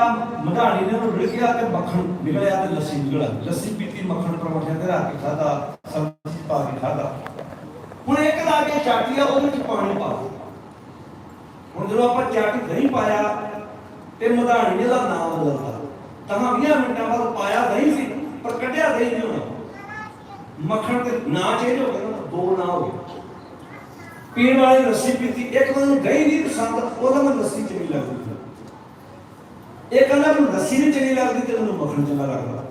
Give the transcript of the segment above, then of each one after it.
ਮਧਾਣੀ ਨੇ ਉਹਨੂੰ ਰਿੜ ਗਿਆ ਤੇ ਮੱਖਣ ਨਿਕਲਿਆ ਤੇ ਲੱਸੀ ਨਿਕਲਿਆ ਲੱਸੀ ਪੀਤੀ, ਮੱਖਣ ਪਰੌਂਠਿਆਂ ਤੇ ਰੱਖ ਕੇ ਖਾਦਾ ਸਬਜ਼ੀ ਪਾ ਕੇ ਖਾਦਾ ਹੁਣ ਇੱਕ ਲਾ ਕੇ ਚਾਟੀ ਆ, ਉਹਦੇ ਵਿੱਚ ਪਾਣੀ ਪਾ ਹੁਣ ਜਦੋਂ ਆਪਾਂ ਚਾਟੀ ਦਹੀਂ ਪਾਇਆ ਤੇ ਮਧਾਣੀ ਨੇ ਦਾ ਨਾਮ ਬਦਲਤਾ। ਤਾਂ 20 ਮਿੰਟਾਂ ਬਾਅਦ ਪਾਇਆ ਦਹੀਂ ਸੀ, ਪਰ ਕੱਢਿਆ ਦਹੀਂ ਨਹੀਂ ਹੋਣਾ। ਮੱਖਣ ਤੇ ਨਾ ਚੇਂਜ ਹੋ ਗਿਆ, ਦੋ ਨਾ ਹੋ ਗਏ। ਪੀਣ ਵਾਲੀ ਲੱਸੀ ਪੀਤੀ, ਇੱਕ ਦਿਨ ਗਈ ਦਹੀਂ ਨਹੀਂ ਪਸੰਦ, ਉਹਦਾ ਮੈਂ ਲੱਸੀ ਚੰਗੀ ਲੱਗਦੀ। ਇਹ ਕਹਿੰਦਾ ਮੈਨੂੰ ਲੱਸੀ ਨਹੀਂ ਚੰਗੀ ਲੱਗਦੀ ਤੇ ਮੈਨੂੰ ਮੱਖਣ ਚੰਗਾ ਲੱਗਦਾ।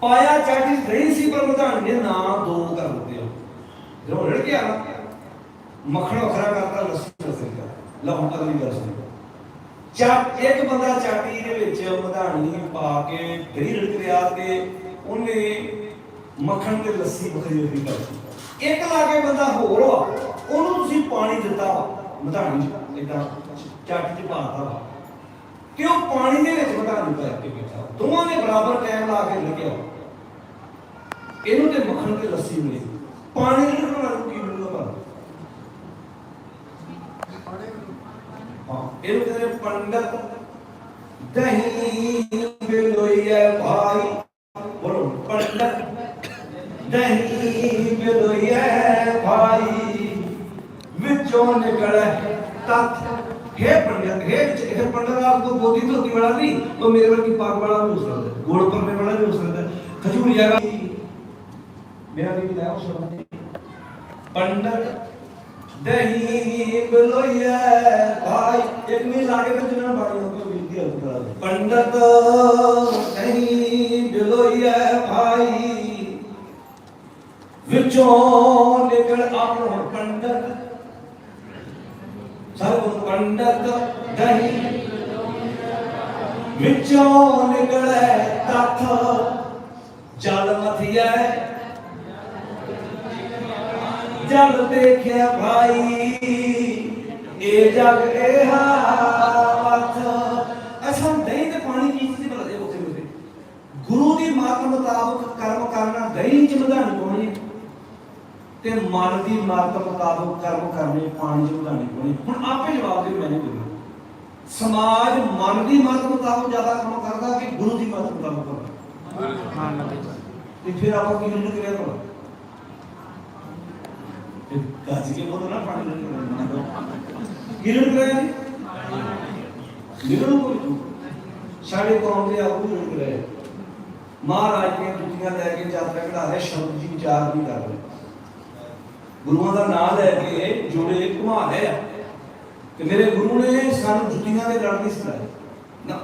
ਪਾਇਆ ਚਾਟੀ ਦਹੀਂ ਸੀ ਪਰ ਮਧਾਣੀ ਨੇ ਨਾਂ ਦੋ ਕਰ ਦਿੱਤੇ ਜਦੋਂ ਰੜ ਗਿਆ ਨਾ ਮੱਖਣ ਵੱਖਰਾ ਕਰਤਾ, ਲੱਸੀ ਵੱਖਰੀ ਕਰ ਲਓ ਅਗਲੀ ਗੱਲ ਸੁਣੋ। ਚਾਟ ਇੱਕ ਬੰਦਾ ਚਾਟੀ ਦੇ ਵਿੱਚ ਮਧਾਣੀ ਪਾ ਕੇ, ਦਹੀਂ ਰੜ ਰਿਆ ਤੇ ਉਹਨੇ ਮੱਖਣ ਤੇ ਲੱਸੀ ਵੱਖਰੀ ਵੱਖਰੀ ਕਰ ਦਿੱਤੀ। ਇੱਕ ਲਾ ਕੇ ਬੰਦਾ ਹੋਰ ਵਾ ਉਹਨੂੰ ਤੁਸੀਂ ਪਾਣੀ ਦਿੱਤਾ ਵਾ। ਮਧਾਣੀ ਇਦਾਂ ਚਾਟੀ ਚ ਪਾਤਾ ਕਿ ਉਹ ਪਾਣੀ ਦੇ ਵਿੱਚ ਮਧਾਣੀ ਪਾ ਕੇ ਬੈਠਾ ਦੋਵਾਂ ਨੇ ਬਰਾਬਰ ਟਾਈਮ ਲਾ ਕੇ ਲੱਗਿਆ ਇਹਨੂੰ ਤੇ ਮੱਖਣ ਤੇ ਲੱਸੀ ਮਿਲੀ। ਪਾਣੀ ਨਹੀਂ ਬਣਾਉਣਾ ਕੀ ਮਿਲੂਗਾ ਤੁਹਾਨੂੰ ਹਾਂ ਇਹਨੂੰ ਕਹਿੰਦੇ ਪੰਡਤ ਦਹੀਂ। ਬੋਦੀ ਧੋਤੀ ਵਾਲਾ ਨਹੀਂ ਉਹ ਮੇਰੇ ਵਰਗੀ ਪਾਗ ਵਾਲਾ ਵੀ ਹੋ ਸਕਦਾ ਹੈ ਗੋੜ ਪਰਨੇ ਵਾਲਾ ਵੀ ਹੋ ਸਕਦਾ ਹੈ ਖਜੂਰ ਜਗਾ ਮੇਰਾ ਵੀ ਲਾਇਆ ਉਹ ਸ਼ਬਦ ਪੰਡਤ ਦਹੀ ਬਲੋਇਆ ਭਾਈ ਇੱਕ ਮੀ ਲਾਗੇ ਤੇ ਜਨਨ ਬਾਣੀ ਹੋ ਕੇ ਬਿੰਦੀ ਹੋ ਕੇ ਪੰਡਤ ਦਹੀ ਬਲੋਇਆ ਭਾਈ ਵਿਚੋਂ ਨਿਕਲ ਆਪਣਾ ਪੰਡਤ ਸਰਬ ਪੰਡਤ ਦਹੀ ਵਿੱਚੋਂ ਨਿਕਲੇ ਤੱਥ। ਜਲ ਮਥਿਐ ਜਲ ਦੇਖਿਆ ਭਾਈ, ਇਹ ਜਗ ਇਹ ਹੱਥ ਅਸਾਂ ਦਹੀਂ ਤੇ ਪਾਣੀ ਕੀ ਚੀਜ਼ ਬਲਾ ਉੱਥੇ ਉੱਥੇ ਗੁਰੂ ਦੀ ਮਾਤ ਮੁਤਾਬਕ ਕਰਮ ਕਰਨਾ, ਦਹੀਂ ਚ ਵਧਾਣੀ ਪਾਉਣੀ ਤੇ ਮਨ ਦੀ ਮੱਤ ਮੁਤਾਬਕ ਕਰਮ ਕਰਨੇ, ਪਾਣੀ ਚ ਵਧਾਣੀ ਪਾਉਣੀ ਹੁਣ ਆਪੇ ਜਵਾਬ ਦੇ ਮੈਂ ਨਹੀਂ ਸਮਾਜ ਮਨ ਦੀ ਮੱਤ ਮੁਤਾਬਕ ਜ਼ਿਆਦਾ ਕੰਮ ਕਰਦਾ ਕਿ ਗੁਰੂ ਦੀ ਮੱਤ ਮੁਤਾਬਕ ਕਰਦਾ? ਤੇ ਫਿਰ ਆਪਾਂ ਕੀ ਕਰਨਾ ਕਰਿਆ ਕਰੋ ਇਹ ਗੱਜ ਕੇ ਬੋਲੋ ਨਾ ਪਾਣੀ ਨਹੀਂ ਗਿਰਨ ਕਰਿਆ ਗਿਰਨ ਕੋਈ ਸਾਡੇ ਕੌਮ ਦੇ ਆਗੂ ਗਿਰਨ ਕਰਿਆ ਮਹਾਰਾਜ ਦੀਆਂ ਜੁੱਤੀਆਂ ਲੈ ਕੇ ਯਾਤਰਾ ਕਢਾ ਰਹੇ ਸ਼ਬਦ ਜੀ ਵਿਚਾਰ ਨਹੀਂ ਕਰ ਰਹੇ। ਗੁਰੂਆਂ ਦਾ ਨਾਮ ਲੈ ਕੇ ਜੋੜੇ ਘੁਮਾ ਰਹੇ ਆ। ਕਿ ਮੇਰੇ ਗੁਰੂ ਨੇ ਸਾਨੂੰ ਜੁੱਤੀਆਂ ਦੇ ਲੜ ਨਹੀਂ ਸਿਖਾਏ। ਨਾ,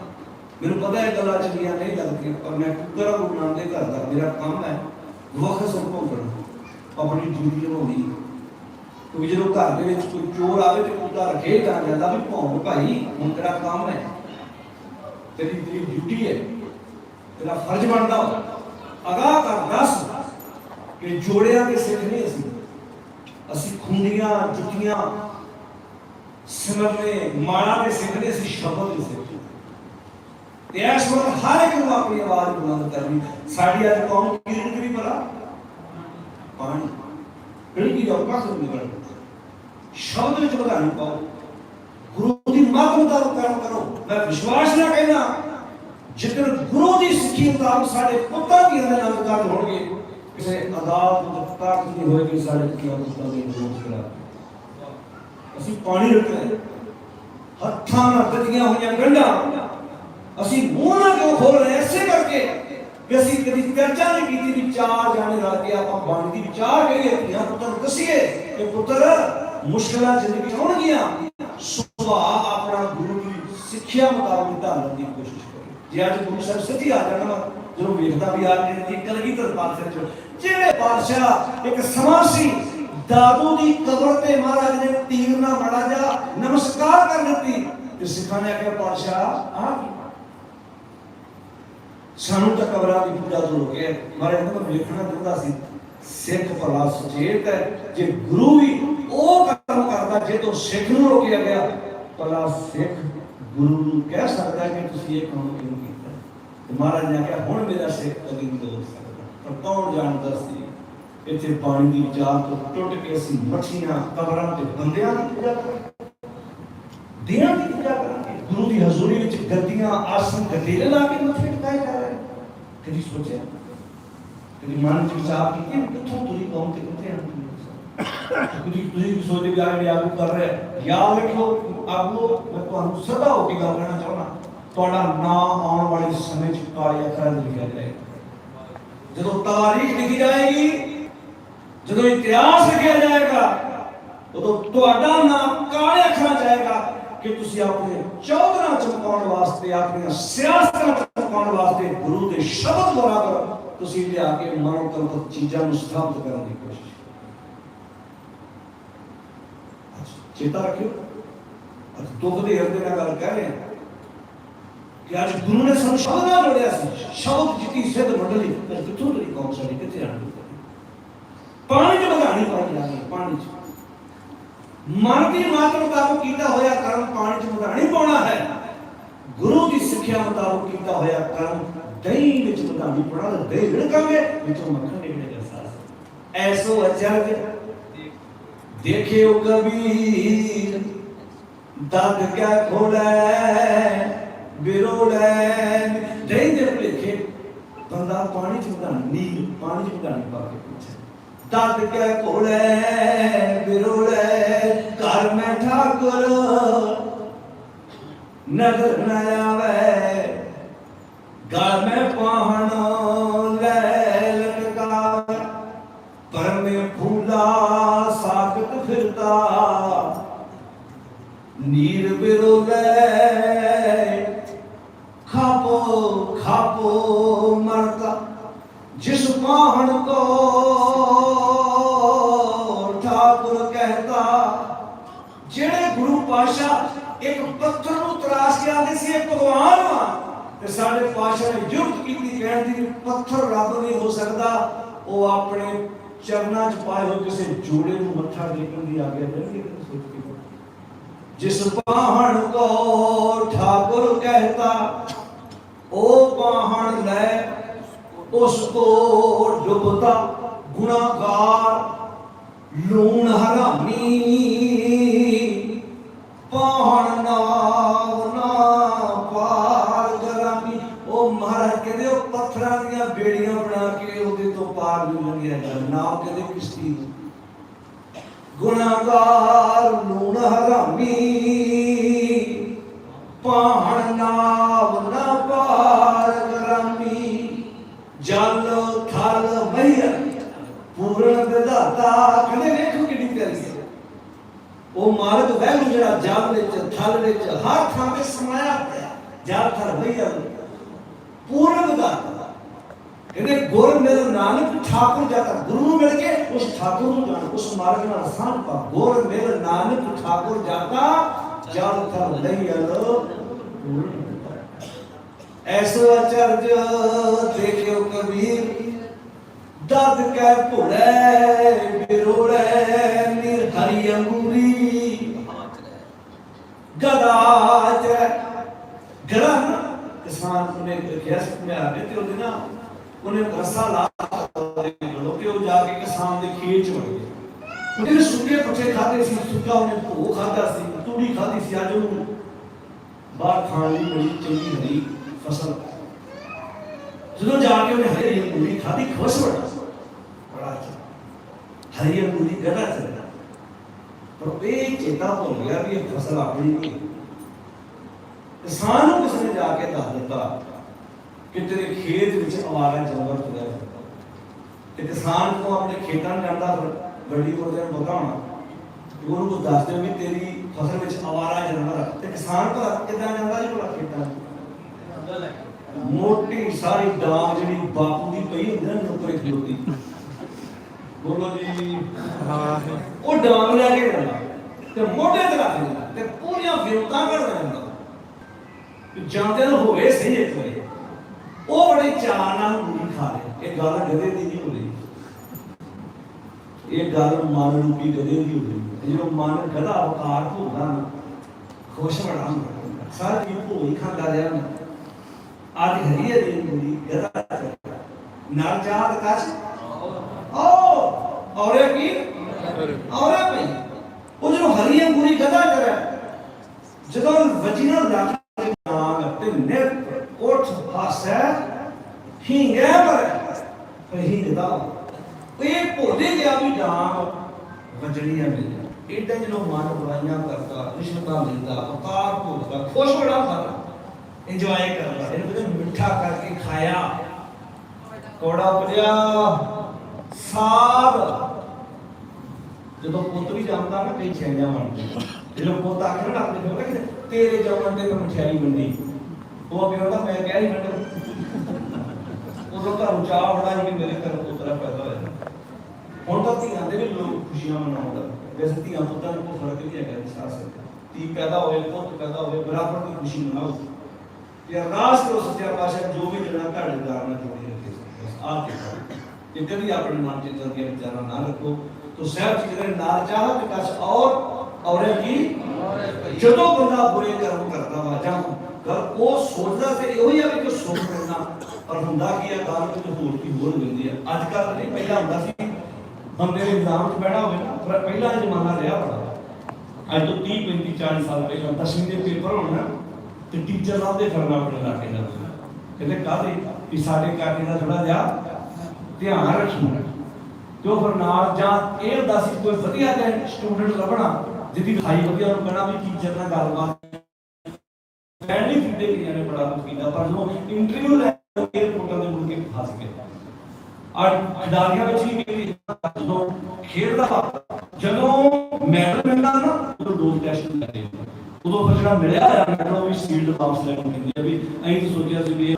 ਮੈਨੂੰ ਪਤਾ ਹੈ ਗੱਲਾਂ ਚੰਗੀਆਂ ਨਹੀਂ ਲੱਗਦੀਆਂ, ਪਰ ਮੈਂ ਪੁੱਤਰ ਗੁਰੂ ਨਾਨਕ ਦੇ ਘਰ ਦਾ, ਮੇਰਾ ਕੰਮ ਹੈ ਵਖ ਸੰਭਵ ਆਪਣੀ ਡਿਊਟੀ ਨਿਭਾਉਣੀ। ਕਿਉਂਕਿ ਜਦੋਂ ਘਰ ਦੇ ਵਿੱਚ ਕੋਈ ਚੋਰ ਆਵੇ ਤੇ ਉਹਦਾ ਰੱਖੇ ਤਾਂ ਜਾਂਦਾ ਵੀ ਭੌਂ ਭਾਈ, ਹੁਣ ਤੇਰਾ ਕੰਮ ਹੈ, ਤੇਰੀ ਤੇਰੀ ਡਿਊਟੀ ਹੈ, ਤੇਰਾ ਫਰਜ਼ ਬਣਦਾ ਅਗਾਹ ਕਰ ਦੱਸ ਕਿ ਜੋੜਿਆਂ ਦੇ ਸਿੱਖ ਨਹੀਂ ਅਸੀਂ। ਅਸੀਂ ਖੁੰਡੀਆਂ, ਜੁੱਤੀਆਂ ਸਿਮਰਨੇ ਮਾਲਾ ਦੇ ਸਿੱਖ ਅਸੀਂ ਸ਼ਬਦ ਦੇ ਸਿੱਖ ਤੇ ਇਸ ਵਕਤ ਹਰ ਇੱਕ ਨੂੰ ਆਪਣੀ ਆਵਾਜ਼ ਬੁਲੰਦ ਕਰਨੀ। ਸਾਡੀ ਅੱਜ ਕੌਮ ਕੀ ਰੁਕ ਵੀ ਭਲਾ? ਪਾਣੀ ਕਿਹੜੀ ਕੀ ਜਾਊ ਕਾਸ ਨੂੰ ਸ਼ਬਦ ਵਿੱਚ ਵਧਾਣੀ ਪਾਓ। ਗੁਰੂ ਦੀ ਮੱਤ ਮੁਤਾਬਕ ਕਰਮ ਕਰੋ। ਮੈਂ ਵਿਸ਼ਵਾਸ ਨਾਲ ਕਹਿੰਦਾ ਜਿੱਦਣ ਗੁਰੂ ਦੀ ਸਿੱਖੀ ਮੁਤਾਬਕ ਸਾਡੇ ਪੁੱਤਾਂ ਦੀ ਅੰਦਰ ਅੰਗਕਾਰ ਹੋਣਗੇ, ਕਿਸੇ ਅਦਾਲਤ ਵਿੱਚ ਨਹੀਂ ਹੋਏਗੀ, ਸਾਡੇ ਪੁੱਤਾਂ ਨੂੰ ਪੁੱਤਾਂ ਦੀ ਅਸੀਂ ਪਾਣੀ ਰੱਖਣਾ ਹੱਥਾਂ ਨਾਲ ਗੱਡੀਆਂ ਹੋਈਆਂ ਗੰਢਾਂ। ਅਸੀਂ ਮੂੰਹ ਨਾਲ ਕਿਉਂ ਖੋਲ ਰਹੇ ਐਸੇ ਕਰਕੇ ਕਿ ਅਸੀਂ ਕਦੀ ਚਰਚਾ ਨਹੀਂ ਕੀਤੀ ਵੀ ਚਾਰ ਜਾਣੇ ਰਲ ਕੇ ਆਪਾਂ ਬਣ ਦੀ ਵਿਚਾਰ ਕਰੀਏ ਧੀਆਂ ਪੁੱਤਰ ਨੂੰ ਦੱਸੀਏ ਕਿ ਪੁੱਤਰ ਮੁਸ਼ਕਲਾਂ ਜ਼ਿੰਦਗੀ ਆਉਣਗੀਆਂ ਸੁਭਾਅ ਆਪਣਾ ਗੁਰੂ ਦੀ ਸਿੱਖਿਆ ਮੁਤਾਬਕ ਢਾਲਣ ਦੀ ਕੋਸ਼ਿਸ਼ ਕਰੇ ਜੇ ਅੱਜ ਗੁਰੂ ਸਾਹਿਬ ਸੱਚੀ ਆ ਜਾਣਾ ਵਾ, ਜਦੋਂ ਵੇਖਦਾ ਵੀ ਆ ਜਿਹੜੀ ਕਲਗੀ ਤਰ ਪਾਸੇ ਚ। ਜਿਹੜੇ ਬਾਦਸ਼ਾਹ ਇੱਕ ਸਮਾਂ ਦਾਦੂ ਦੀ ਕਬਰ ਤੇ ਮਹਾਰਾਜ ਨੇ ਤੀਰ ਨਾਲ ਮਾੜਾ ਜਾ ਨਮਸਕਾਰ ਕਰ ਦਿੱਤੀ ਤੇ ਸਿੱਖਾਂ ਨੇ ਆਖਿਆ ਬਾਦਸ਼ਾਹ ਆ ਸਾਨੂੰ ਤਾਂ ਕਬਰਾਂ ਦੀ ਪੂਜਾ ਤੋਂ ਰੋਕਿਆ ਮਾਰੇ ਨੂੰ ਤਾਂ ਵੇਖਣਾ ਚਾਹੁੰਦਾ ਸੀ ਸਿੱਖ ਭਲਾ ਸੁਚੇਤ ਹੈ ਜੇ ਗੁਰੂ ਵੀ ਉਹ ਕੰਮ ਕਰਦਾ ਜੇ ਤੋਂ ਸਿੱਖ ਨੂੰ ਰੋਕਿਆ ਗਿਆ ਭਲਾ ਸਿੱਖ ਗੁਰੂ ਨੂੰ ਕਹਿ ਸਕਦਾ ਕਿ ਤੁਸੀਂ ਇਹ ਕੰਮ ਕਿਉਂ ਕੀਤਾ ਮਹਾਰਾਜ ਨੇ ਕਿਹਾ ਹੁਣ ਮੇਰਾ ਸਿੱਖ ਕਦੀ ਨਹੀਂ ਬਦਲ ਸਕਦਾ ਪਰ ਕੌਣ ਜਾਣਦਾ ਸੀ ਇੱਥੇ ਪਾਣੀ ਦੀ ਵਿਚਾਰ ਤੋਂ ਟੁੱਟ ਕੇ ਅਸੀਂ ਮੱਛੀਆਂ ਕਬਰਾਂ ਤੇ ਬੰਦਿਆਂ ਦੀ ਪੂਜਾ ਕਰਾਂਗੇ। ਦਿਆਂ ਦੀ ਪੂਜਾ ਕਰਾਂਗੇ। ਗੁਰੂ ਦੀ ਹਜ਼ੂਰੀ ਵਿੱਚ ਗੱਦੀਆਂ ਆਸਨ ਗਦੇਲੇ ਲਾ ਕੇ ਮੱਥੇ ਟਿਕਾਏ ਜਾ ਰਹੇ ਕਦੀ ਸੋਚਿਆ, ਕਦੀ ਮਨ ਚ ਵਿਚਾਰ ਕੀਤੇ ਵੀ ਕਿੱਥੋਂ ਤੁਰੀ ਕੌਮ ਤੇ ਕਿੱਥੇ ਆਉਂਦੀ ਤੁਸੀਂ ਤੁਸੀਂ ਵੀ ਸੋਚਦੇ ਵੀ ਆ ਜਿਹੜੇ ਆਗੂ ਕਰ ਰਹੇ ਯਾਦ ਰੱਖੋ ਆਗੂ, ਮੈਂ ਤੁਹਾਨੂੰ ਸਦਾ ਹੋ ਕੇ ਗੱਲ ਕਰਨਾ ਚਾਹੁੰਦਾ, ਤੁਹਾਡਾ ਨਾਮ ਆਉਣ ਵਾਲੇ ਸਮੇਂ ਚ ਕਾਲੇ ਅੱਖਰਾਂ ਵਿੱਚ ਲਿਖਿਆ ਜਾਏਗਾ ਜਦੋਂ ਤਾਰੀਖ ਲਿਖੀ ਜਾਏਗੀ ਜਦੋਂ ਇਤਿਹਾਸ ਲਿਖਿਆ ਜਾਏਗਾ, ਉਦੋਂ ਤੁਹਾਡਾ ਨਾਮ ਕਾਲੇ ਅੱਖਰਾਂ 'ਚ ਕਿ ਤੁਸੀਂ ਆਪਣੇ ਚੌਧਰਾਂ ਚਮਕਾਉਣ ਵਾਸਤੇ, ਆਪਣੀਆਂ ਸਿਆਸਤਾਂ ਚਮਕਾਉਣ ਵਾਸਤੇ ਗੁਰੂ ਦੇ ਸ਼ਬਦ ਬਰਾਬਰ ਤੁਸੀਂ ਲਿਆ ਕੇ ਮਨੋ ਤਨ ਚੀਜ਼ਾਂ ਨੂੰ ਸਥਾਪਿਤ ਕਰਨ ਦੀ ਕੋਸ਼ਿਸ਼ ਚੇਤਾ ਰੱਖਿਓ। ਅੱਜ ਦੁੱਖ ਦੇ ਹਿਰਦੇ ਨਾਲ ਗੱਲ ਕਹਿ ਰਹੇ ਹਾਂ ਕਿ ਅੱਜ ਗੁਰੂ ਨੇ ਸਾਨੂੰ ਸ਼ਬਦ ਨਾਲ ਜੋੜਿਆ ਸੀ। ਸ਼ਬਦ ਜਿੱਤੀ ਸਿੱਧ ਮੰਡਲੀ ਤੇ ਕਿੱਥੋਂ ਤੇਰੀ ਕੌਮ ਸਾਡੀ ਕਿੱਥੇ ਆਣੀ ਪਾਣੀ ਚ ਵਧਾਣੀ ਪਾਣੀ ਜਾਣੀ ਪਾਣੀ ਚ। ਮਨ ਦੀ ਮਾਤ ਮੁਤਾਬਕ ਕੀਤਾ ਹੋਇਆ ਕਰਮ ਪਾਣੀ ਚ ਵਧਾਣੀ ਪਾਉਣਾ ਹੈ। ਗੁਰੂ ਦੀ ਸਿੱਖਿਆ ਮੁਤਾਬਕ ਕੀਤਾ ਹੋਇਆ ਕਰਮ ਦਹੀਂ ਵਿੱਚ ਵਧਾਣੀ ਪਾਉਣਾ, ਤੇ ਦਹੀਂ ਵਿੜਕਾਂਗੇ ਵਿੱਚੋਂ ਮੱਖਣ ਨਿਕਲੇਗਾ ਸਾਸ ਐਸੋ ਅਚਰਜ। ਦੇਖਿਓ ਕਬੀਰ ਦਦ ਕਿਆ ਖੋਲੇ ਬਿਰੋਲੇ ਦਹੀਂ ਦੇ ਭੁਲੇਖੇ, ਬੰਦਾ ਪਾਣੀ ਚ ਵਧਾਣੀ ਪਾਣੀ ਚ ਵਧਾਣੀ ਪਾ ਕੇ ਪੁੱਛੇ। ਦਦ ਕੇ ਕੋਲੇ, ਬਿਰੋਲੇ, ਘਰ ਮੈਂ ਠਾਕੁਰ। ਨਜ਼ਰ ਨ ਆਵੇ, ਗਲ ਮੈਂ ਪਾਹਣ ਲੈ ਲਟਕਾ। ਪਰਮੇ ਫੂਲਾ ਸਾਖਤ ਫਿਰਦਾ। ਨੀਰ ਬਿਰੋਲੇ, ਖਾਪੋ ਖਾਪੋ ਮਰਦਾ। ਜਿਸ ਪਾਹਣ ਕੋ ਠਾਕੁਰ ਕਹਿਤਾ। ਜਿਹੜੇ ਗੁਰੂ ਪਾਸ਼ਾ ਇੱਕ ਪੱਥਰ ਨੂੰ ਤਰਾਸ਼ ਕੇ ਆਂਦੇ ਸੀ, ਇਹ ਭਗਵਾਨ ਵਾ ਤੇ ਸਾਡੇ ਪਾਸ਼ਾ ਨੇ ਯੁਕਤ ਕੀਤੀ ਕਹਿਣ ਦੀ ਵੀ ਪੱਥਰ ਰੱਬ ਨਹੀਂ ਹੋ ਸਕਦਾ। ਉਹ ਆਪਣੇ ਚਰਨਾਂ 'ਚ ਪਾਏ ਹੋਏ ਕਿਸੇ ਜੋੜੇ ਨੂੰ ਮੱਥਾ ਟੇਕਣ ਦੀ ਆਗਿਆ ਦੇਣਗੇ ਸੋਚ ਕੇ ਜਿਸ ਪਾਹਣ ਕੋ ਠਾਕੁਰ ਕਹਿਤਾ, ਉਹ ਪਾਹਣ ਲੈ, ਉਸ ਕੋ ਡੁੱਬਦਾ ਗੁਨਾਹਗਾਰ ਲੂਣ ਹਰਾਮੀ ਪਾਹਣ ਨਾਮ ਨਾ ਪਾਰ ਗਰਾਮੀ ਉਹ ਮਹਾਰਾਜ ਕਹਿੰਦੇ, ਉਹ ਪੱਥਰਾਂ ਦੀਆਂ ਬੇੜੀਆਂ ਬਣਾ ਕੇ ਉਹਦੇ ਤੋਂ ਪਾਰ ਨੂੰ ਲੰਘਿਆ ਜਾਂਦਾ। ਨਾਮ ਕਹਿੰਦੇ ਕਿਸ਼ਤੀ ਗੁਨਾਹਗਾਰ, ਲੂਣ ਹਰਾਮੀ ਪਾਹਣ ਨਾਮ ਨਾ ਪਾਰ ਪੂਰਨ ਵਿਧਾਤਾ ਕਹਿੰਦੇ ਵੇਖੋ ਕਿੰਨੀ ਪਿਆਰੀ ਹੈ ਉਹ ਮਾਰਗ ਵਹਿਰੂ ਜਿਹੜਾ ਜਲ ਵਿੱਚ, ਥਲ ਵਿੱਚ, ਹਰ ਥਾਂ ਤੇ ਸਮਾਇਆ ਪਿਆ। ਜਲ, ਥਲ ਮਈਰ ਪੂਰਨ ਵਿਧਾਤਾ ਕਹਿੰਦੇ ਗੁਰ ਮਿਲ ਨਾਨਕ ਠਾਕੁਰ ਜਾਤਾ ਗੁਰੂ ਨੂੰ ਮਿਲ ਕੇ ਉਸ ਠਾਕੁਰ ਨੂੰ ਜਾਣ, ਉਸ ਮਾਰਗ ਨਾਲ ਸਾਂਝ ਪਾ। ਗੁਰ ਮਿਲ ਨਾਨਕ ਠਾਕੁਰ ਜਾਤਾ ਜਲ, ਥਲ ਮਈਰ ਐਸੋ ਅਚਰਜ ਦੇਖਿਓ ਕਬੀਰ। ਦਦ ਕੈ ਭੁੜੇ ਬਿਰੋੜੇ ਨਿਰ ਹਰੀ ਅੰਗੂਰੀ। ਗਦਾਚ ਗਰਨ ਕਿਸਾਨ ਨੇ ਕਿਹਾ ਸੀ ਮੈਂ ਆਗੇ ਤੇ ਉਹਦੇ ਨਾ ਉਹਨੇ ਰਸਾ ਲਾ ਲੋ ਕਿ ਉਹ ਜਾ ਕੇ ਕਿਸਾਨ ਦੇ ਖੇਤ ਚ ਵੜ ਗਿਆ ਉਹਨੇ ਸੁੱਕੇ ਪੱਠੇ ਖਾਦੇ ਸੀ, ਸੁੱਕਾ ਉਹਨੇ ਭੋ ਖਾਦਾ ਸੀ, ਤੂੜੀ ਖਾਦੀ ਸੀ, ਅੱਜ ਉਹਨੂੰ ਬਾਹਰ ਖਾਣ ਲਈ ਬੜੀ ਚੰਗੀ ਹਰੀ ਫਸਲ। ਜਦੋਂ ਜਾ ਕੇ ਉਹਨੇ ਹਰੀ ਅੰਗੂਰੀ ਖਾਦੀ ਖੁਸ਼ ਬੜਾ ਬੜਾ ਅੱਛਾ ਹਰੀ ਅੰਗੂਰੀ ਗਦਾ ਚੱਲਦਾ ਪਰ ਇਹ ਚੇਤਾ ਭੁੱਲ ਗਿਆ ਵੀ ਇਹ ਫਸਲ ਆਪਣੀ ਨਹੀਂ ਹੈ। ਕਿਸਾਨ ਨੂੰ ਕਿਸ ਨੇ ਜਾ ਕੇ ਦੱਸ ਦਿੱਤਾ ਕਿ ਤੇਰੇ ਖੇਤ ਵਿੱਚ ਆਵਾਰਾ ਜਾਨਵਰ ਤੁਰਿਆ ਫਿਰਦਾ। ਤੇ ਕਿਸਾਨ ਨੂੰ ਆਪਣੇ ਖੇਤਾਂ ਨੂੰ ਜਾਂਦਾ ਗੱਡੀ ਕੋਲ ਦੇ ਬਤਾਉਣਾ ਉਹਨੂੰ ਕੁਝ ਦੱਸ ਦਿਓ ਵੀ ਤੇਰੀ ਫਸਲ ਵਿੱਚ ਆਵਾਰਾ ਜਾਨਵਰ। ਤੇ ਕਿਸਾਨ ਭਲਾ ਕਿੱਦਾਂ ਜਾਂਦਾ ਜੀ ਭਲਾ ਖੇਤਾਂ ਮੋਟੀ ਸਾਰੀ ਡਾਂਗ ਜਿਹੜੀ ਬਾਪੂ ਦੀ ਪਈ ਹੁੰਦੀ ਨਾ ਨੁਕਰੇ ਖਲੋਤੀ। ਬੋਲੋ ਜੀ। ਉਹ ਡਾਂਗ ਲੈ ਕੇ ਜਾਂਦਾ ਤੇ ਮੋਢੇ ਤੇ ਰੱਖ ਦਿੰਦਾ ਤੇ ਪੂਰੀਆਂ ਵਿਉਂਤਾਂ ਕਰਦਾ ਜਾਂਦਾ। ਕਿ ਜਾਂਦੇ ਨੂੰ ਹੋਵੇ ਸਹੀ ਇੱਕ ਵਾਰੀ। ਉਹ ਬੜੇ ਚਾਅ ਨਾਲ ਮੂਲੀ ਖਾ ਰਹੇ ਇਹ ਗੱਲ ਗਧੇ ਦੀ ਨਹੀਂ ਹੋ ਰਹੀ ਇਹ ਗੱਲ ਮਨ ਰੂਪੀ ਗਧੇ ਦੀ ਹੋ ਰਹੀ ਹੈ ਜਦੋਂ ਮਨ ਗਧਾ ਅਵਤਾਰ ਭੋਗਦਾ ਨਾ ਖੁਸ਼ ਬੜਾ ਹੁੰਦਾ। ਸਾਰੀ ਭੋਈ ਖਾਂਦਾ ਰਿਹਾ ਨਾ ਅੱਜ ਹਰੀਏ ਦੀ ਮੂਲੀ ਗਧਾ ਚੱਲਦਾ ਨਾਲ ਚਾਹਤ ਕਸ਼? ਓ ਔਰੇ ਕੀ? ਔਰੇ ਪਈ ਉਹ ਜਦੋਂ ਹਰੀਏ ਮੂਲੀ ਗਧਾ ਕਰਿਆ ਜਦੋਂ ਵਜੀ ਨਾਲ ਰੱਖ ਨਾਗ ਤੇ ਉੱਠ ਹਾਸੈ ਹਿੰਗੈ ਮਰ ਹਿੰਗਦਾ ਇਹ ਭੁੱਲੇ ਗਿਆ ਵੀ ਜਾਨ ਵਜਣੀਆਂ ਮਿਲਿਆ ਇਦਾਂ ਜਦੋਂ ਮਨ ਬੁਰਾਈਆਂ ਕਰਦਾ ਰਿਸ਼ਵਤਾਂ ਲੈਂਦਾ ਅਕਾਰ ਭੁੱਲਦਾ ਖੁਸ਼ ਬੜਾ ਹੁੰਦਾ ਇੰਜੋਏ ਕਰਦਾ। ਇਹਨੂੰ ਕਹਿੰਦੇ ਮਿੱਠਾ ਕਰਕੇ ਖਾਇਆ। ਕੋੜਾ ਉਪਜਿਆ। ਸਾਧ। ਜਦੋਂ ਪੁੱਤ ਵੀ ਜਾਂਦਾ ਨਾ, ਕਈ ਛੇਂਜਾ ਬਣਦੇ ਜਦੋਂ ਪੁੱਤ ਆਖਰ ਨਾ ਆਪਣੇ ਫਿਰ ਕਹਿੰਦੇ ਤੇਰੇ ਜੰਮਣ ਤੇ ਮੈਂ ਮਠਿਆਈ ਵੰਡੀ ਉਹ ਅੱਗੇ ਕਹਿੰਦਾ, ਮੈਂ ਕਹਿ ਹੀ ਵੰਡ ਉਦੋਂ ਘਰ ਚਾਹ ਬੜਾ ਜੀ ਕਿ ਮੇਰੇ ਘਰ ਪੁੱਤਰਾ ਪੈਦਾ ਹੋਇਆ। ਹੁਣ ਤਾਂ ਧੀਆਂ ਦੇ ਵੀ ਲੋਕ ਖੁਸ਼ੀਆਂ ਮਨਾਉਂਦਾ ਵੈਸੇ ਧੀਆਂ ਪੁੱਤਾਂ ਨੂੰ ਕੋਈ ਫ਼ਰਕ ਨਹੀਂ ਹੈਗਾ ਇਸ ਖਾਸ ਧੀ ਪੈਦਾ ਹੋਏ ਪੁੱਤ ਪੈਦਾ ਹੋਏ ਬਰਾਬਰ ਦੀ ਖੁਸ਼ੀ ਮਨਾਓ। ਕਿ ਅਰਦਾਸ ਕਰੋ ਸੱਚਾ ਪਾਤਸ਼ਾਹ, ਜੋ ਵੀ ਜਣਾ ਤੁਹਾਡੇ ਦਾਰ ਨਾਲ ਜੋੜੀ ਰੱਖੇ ਬਸ ਆਪ ਕੇ ਕਰੋ ਜੇ ਕਦੀ ਆਪਣੇ ਮਨ ਚ ਇਦਾਂ ਦੀਆਂ ਵਿਚਾਰਾਂ ਨਾ ਰੱਖੋ, ਤਾਂ ਸਹਿਬ ਜੀ ਦੇ ਨਾਲ ਚਾਹ ਤੇ ਕਸ ਔਰ, ਔਰੇ ਕੀ? ਜਦੋਂ ਬੰਦਾ ਬੁਰੇ ਕਰਮ ਕਰਦਾ ਵਾ ਜਾਂ ਗੱਲ ਉਹ ਸੋਚਦਾ ਤੇ ਇਹੋ ਹੀ ਆ ਵੀ ਕਿ ਸੁਖ ਮਿਲਣਾ ਪਰ ਹੁੰਦਾ ਕੀ ਆ, ਗੱਲ ਵਿੱਚ ਹੋਰ ਕੀ ਹੋਰ ਮਿਲਦੀ ਆ। ਅੱਜ ਕੱਲ ਨਹੀਂ, ਪਹਿਲਾਂ ਹੁੰਦਾ ਸੀ, ਬੰਦੇ ਨੇ ਇਗਜ਼ਾਮ 'ਚ ਬੈਠਾ ਹੋਵੇ ਨਾ, ਪਰ ਪਹਿਲਾਂ ਜ਼ਮਾਨਾ ਰਿਹਾ ਬੜਾ। ਅੱਜ ਤੋਂ 30 35 40 ਸਾਲ ਪਹਿਲਾਂ, ਦਸਵੀਂ ਦੇ ਪੇਪਰ ਹੋਣ ਨਾ, ਤੇ ਟੀਚਰ ਨਾਲ ਦੇ ਫਿਰਨਾ ਆਪਣੇ ਇਲਾਕੇ ਦਾ ਕਹਿੰਦੇ ਕਾਹਦੇ? ਵੀ ਸਾਡੇ ਕਾਕੇ ਦਾ ਥੋੜਾ ਜਿਹਾ ਧਿਆਨ ਰੱਖਣਾ ਤੇ ਫਿਰ ਨਾਲ ਜਾਂ ਇਹ ਹੁੰਦਾ ਸੀ ਕੋਈ ਵਧੀਆ ਜਿਹਾ ਸਟੂਡੈਂਟ ਲੱਭਣਾ, ਜਿਹਦੀ ਲਿਖਾਈ ਵਧੀਆ ਉਹਨੂੰ ਕਹਿਣਾ ਵੀ ਟੀਚਰ ਨਾਲ ਗੱਲਬਾਤ ਮੈਂ ਫਿੱਡੇ ਕਿ ਨੇ ਬੜਾ ਕੁਝ ਕੀਤਾ, ਪਰ ਜਦੋਂ ਇੰਟਰਵਿਊ ਲੈ ਕੇ ਰਿਪੋਰਟਾਂ ਦੇ ਮੁੜ ਕੇ ਫਸ ਗਏ। ਔਰ ਖਿਡਾਰੀਆਂ ਵਿੱਚ ਵੀ ਕਈ ਜਦੋਂ ਖੇਡਦਾ ਜਦੋਂ ਮੈਡਲ ਮਿਲਦਾ ਨਾ, ਉਦੋਂ ਦੋ ਟੈਸਟ ਲੈਂਦੇ ਉਦੋਂ ਫਿਰ ਜਿਹੜਾ ਮਿਲਿਆ ਹੋਇਆ, ਮੈਡਲ, ਉਹ ਵੀ ਸੀਲਡ ਬਾਕਸ ਲੈ ਕੇ ਦਿੰਦੇ ਆ ਵੀ ਅਸੀਂ ਸੋਚਿਆ ਸੀ ਵੀ